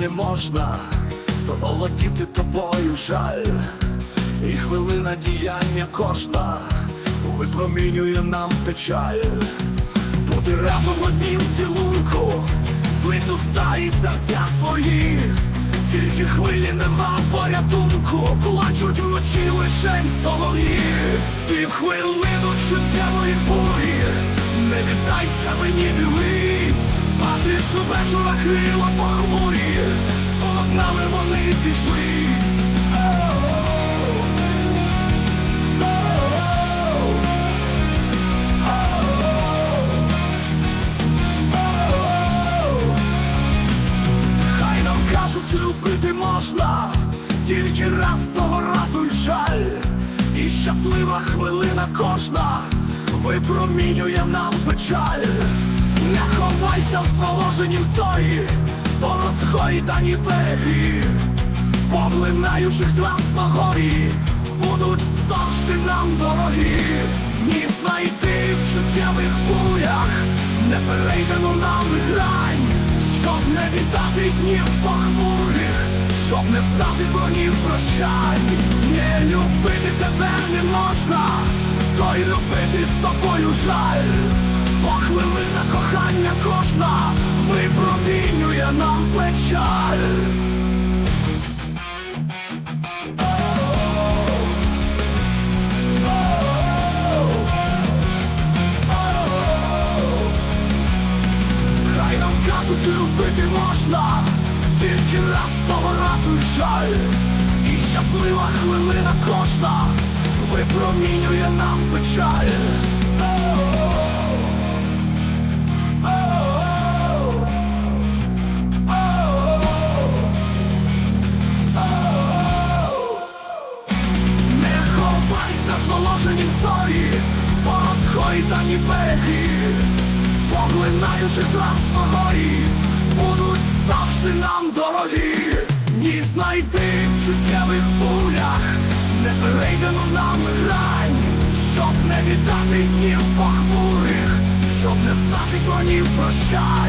не можна володіти тобою жаль, і хвилина діяння кожна випромінює нам печаль. Бути разом однім цілунку, злить уста і серця свої, тільки хвилі нема порятунку, плачуть вночі лишень солов'ї. Ти в хвилину чуттєвої бурі, не віддайся мені дивись, бачиш вечора крила похмурі, понад нами вони зійшлись. Хай нам кажуть, любити можна, тільки раз того разу й жаль, і щаслива хвилина кожна випромінює нам печаль. Ховайся в зволоженім зорі, по розгойдані береги, поглинаючих трас на будуть завжди нам дорогі. Ні знайти в життєвих буях, не перейдено нам грань, щоб не віддати днів похмурих, щоб не знати бронів прощань. Не любити тебе не можна, то й любити з тобою жаль. Бо хвилина кохання кожна випромінює нам печаль. Кажуть, любити можна, тільки раз того разу й жаль, і щаслива хвилина кожна випромінює нам печаль. Береги, поглинаючи трансфагорі, будуть завжди нам дорогі. Ні знайти в чуттєвих пулях, не перейдено нам грань, щоб не віддати днів похмурих, щоб не знати конів прощань.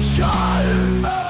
Хвилина